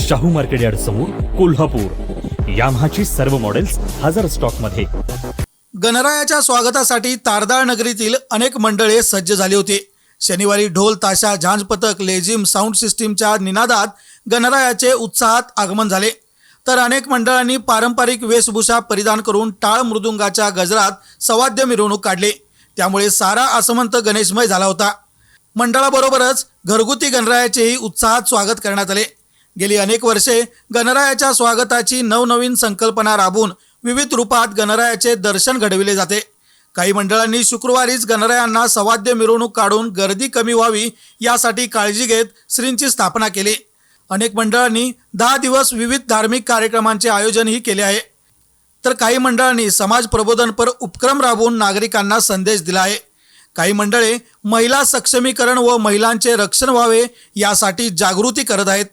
Shahu market yard समोर कोल्हापूर. याम्हाची सर्व मॉडेल्स हजार स्टॉकमध्ये गणरायाच्या स्वागतासाठी तारदाळ नगरीतील अनेक मंडळे सज्ज झाली होती. शनिवारी ढोल ताशा झांज पथक लेझिम साऊंड सिस्टीमच्या निनादात गणरायाचे उत्साहात आगमन झाले. तर अनेक मंडळांनी पारंपरिक वेशभूषा परिधान करून टाळ मृदुंगाच्या गजरात सवाद्य मिरवणूक काढली. त्यामुळे सारा आसमंत गणेशमय झाला होता. मंडळाबरोबरच घरगुती गणरायाचेही उत्साहात स्वागत करण्यात आले. गेली अनेक वर्षे गणरायाच्या स्वागताची नवनवीन संकल्पना राबवून विविध रूपात गणरायाचे दर्शन घडविले जाते. काही मंडळांनी शुक्रवारीच गणरायांना सवाद्य मिरवणूक काढून गर्दी कमी व्हावी यासाठी काळजी घेत श्रींची स्थापना केली. अनेक मंडळांनी दहा दिवस विविध धार्मिक कार्यक्रमांचे आयोजनही केले आहे. तर काही मंडळांनी समाज प्रबोधनपर उपक्रम राबवून नागरिकांना संदेश दिला आहे. काही मंडळे महिला सक्षमीकरण व महिलांचे रक्षण व्हावे यासाठी जागृती करत आहेत.